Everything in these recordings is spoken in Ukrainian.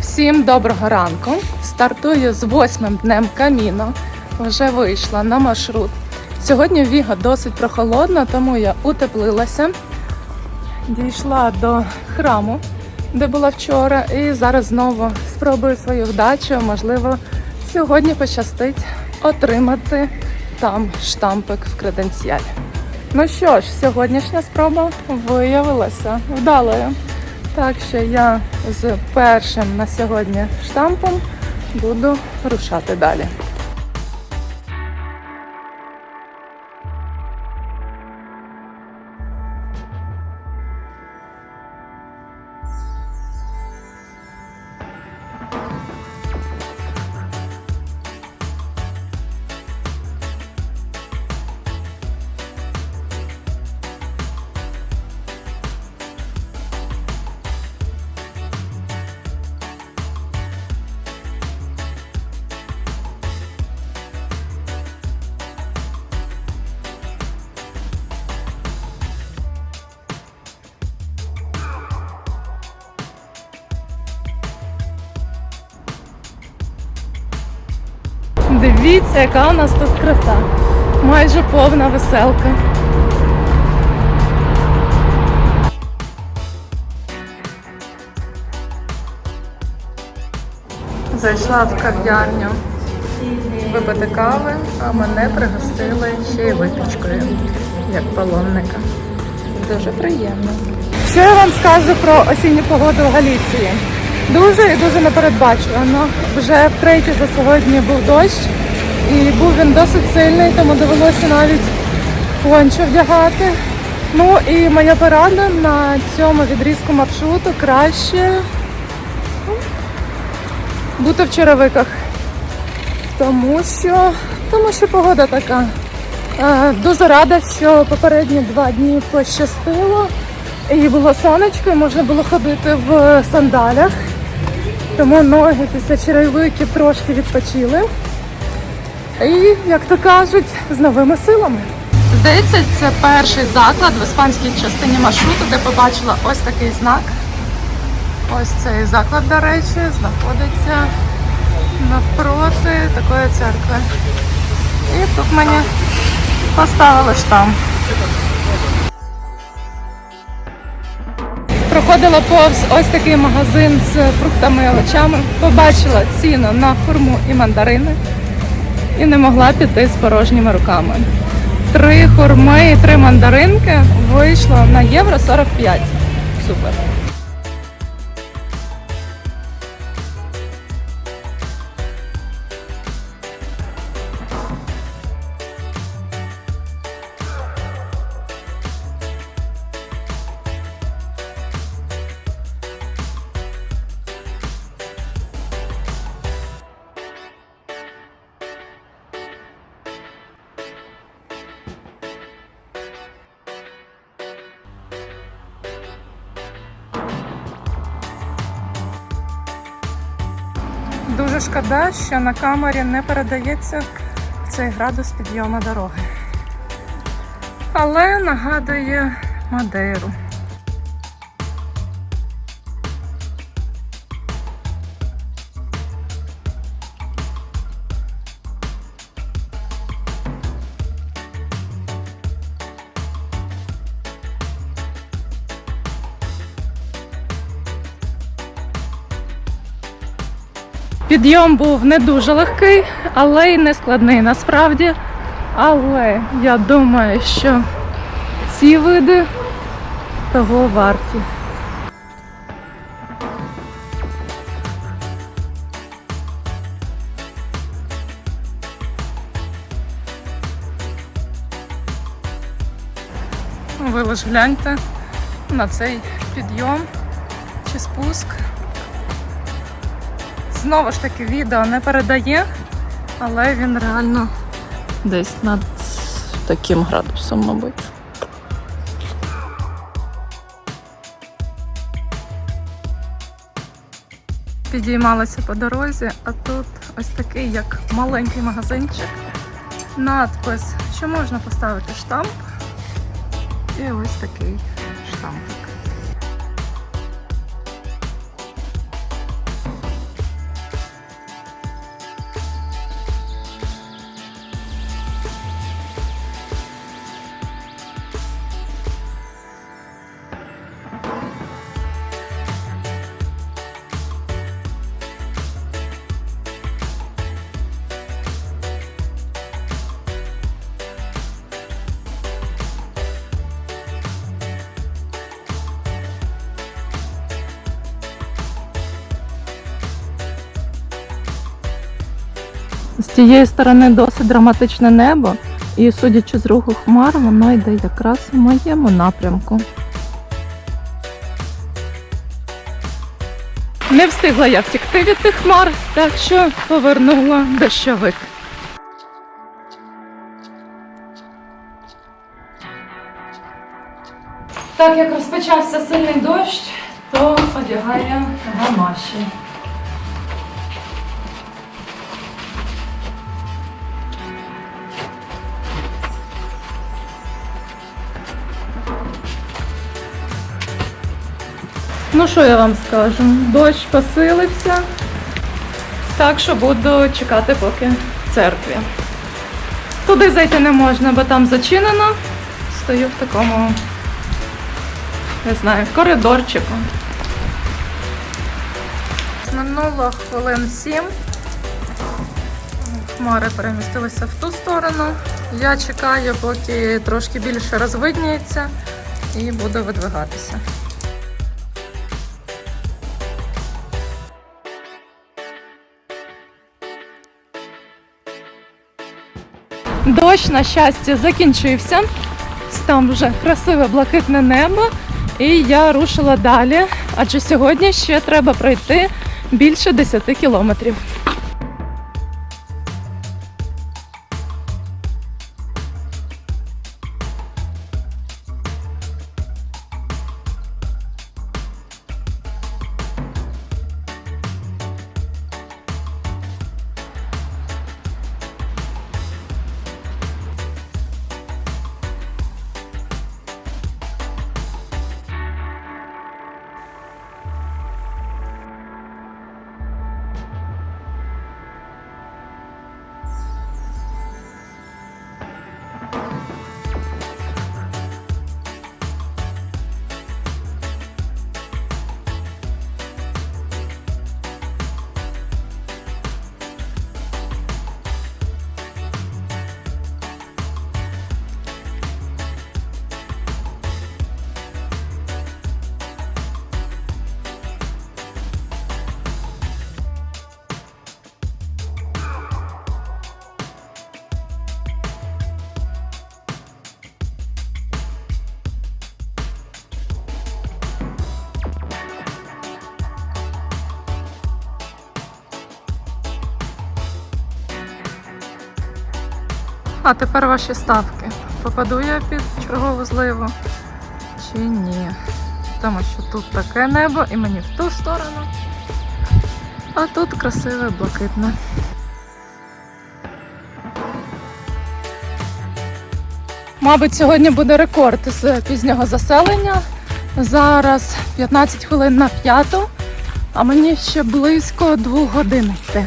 Всім доброго ранку. Стартую з восьмим днем каміно. Вже вийшла на маршрут. Сьогодні Віга досить прохолодно, тому я утеплилася. Дійшла до храму, де була вчора, і зараз знову спробую свою вдачу. Можливо, сьогодні пощастить отримати там штампик в креденціалі. Ну що ж, сьогоднішня спроба виявилася вдалою. Так що я з першим на сьогодні штампом буду рушати далі. Дивіться, яка у нас тут краса. Майже повна веселка. Зайшла в кав'ярню випити кави, а мене пригостили ще й випічкою, як паломника. Дуже приємно. Що я вам скажу про осінню погоду в Галіції? Дуже і дуже непередбачувано. Вже втретє за сьогодні був дощ, і був він досить сильний, тому довелося навіть пончо вдягати. Ну і моя порада на цьому відрізку маршруту краще ну, бути в черевиках. Тому що, тому що погода така. Е, Дуже рада, що попередні два дні пощастило. І було сонечко, і можна було ходити в сандалях. Тому ноги після черевиків трошки відпочили. І, як то кажуть, з новими силами. Здається, це перший заклад в іспанській частині маршруту, де побачила ось такий знак. Ось цей заклад, до речі, знаходиться навпроти такої церкви. І тут мені поставили штамп. Проходила повз ось такий магазин з фруктами і овочами, побачила ціну на хурму і мандарини і не могла піти з порожніми руками. Три хурми і три мандаринки вийшло на євро 45. Супер. Дуже шкода, що на камері не передається цей градус підйому дороги. Але нагадує Мадейру. Підйом був не дуже легкий, але й не складний насправді. Але я думаю, що ці види того варті. Ви лиш гляньте на цей підйом чи спуск. Знову ж таки, відео не передає, але він реально десь над таким градусом, мабуть. Підіймалася по дорозі, а тут ось такий, як маленький магазинчик. Надпис, що можна поставити штамп. І ось такий штампик. З тієї сторони досить драматичне небо, і судячи з руху хмар, воно йде якраз в моєму напрямку. Не встигла я втікти від тих хмар, так що повернула дощовик. Так як розпочався сильний дощ, то одягаю гамаші. Ну що я вам скажу? Дощ посилився, так що буду чекати поки в церкві. Туди зайти не можна, бо там зачинено. Стою в такому, не знаю, коридорчику. Минуло хвилин сім. Хмари перемістилися в ту сторону. Я чекаю, поки трошки більше розвидніється, і буду видвигатися. Дощ, на щастя, закінчився. Там вже красиве блакитне небо. І я рушила далі, адже сьогодні ще треба пройти більше 10 кілометрів. А тепер ваші ставки. Попаду я під чергову зливу чи ні? Тому що тут таке небо і мені в ту сторону. А тут красиве блакитне. Мабуть, сьогодні буде рекорд з пізнього заселення. Зараз 15 хвилин на п'яту, а мені ще близько двох годин йти.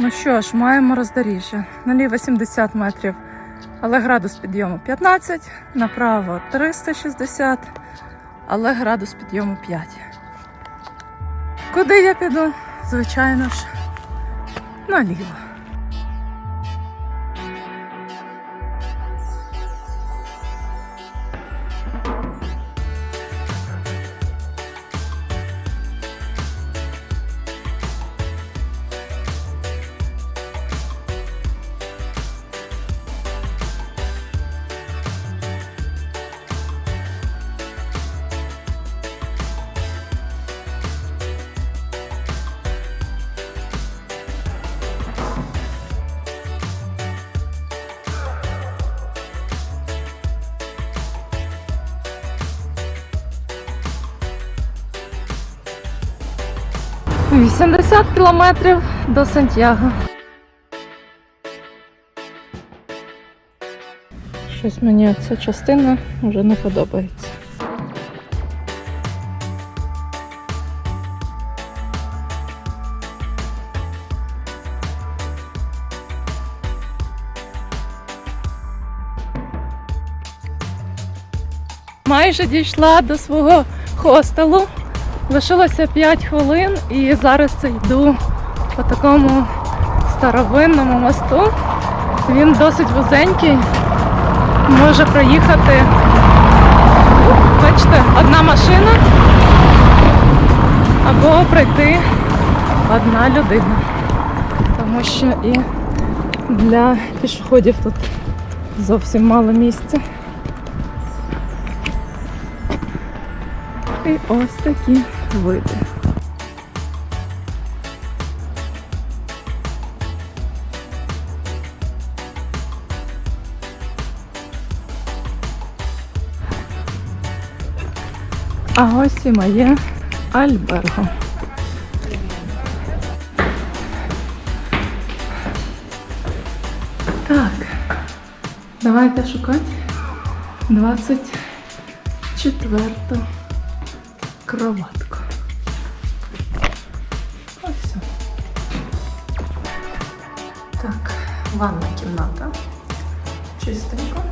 Ну що ж, маємо роздоріжжя. Наліво 70 метрів, але градус підйому 15, направо 360, але градус підйому 5. Куди я піду? Звичайно ж, наліво. — 80 кілометрів до Сантьяго. Щось мені ця частина вже не подобається. майже дійшла до свого хостелу. Лишилося 5 хвилин і зараз йду по такому старовинному мосту. Він досить вузенький, може проїхати, бачите, одна машина або пройти одна людина. Тому що і для пішоходів тут зовсім мало місця. І ось такі види. А ось і моє альберго. Так, давайте шукати 24 кроватку. Ванна кімната. Чистенько.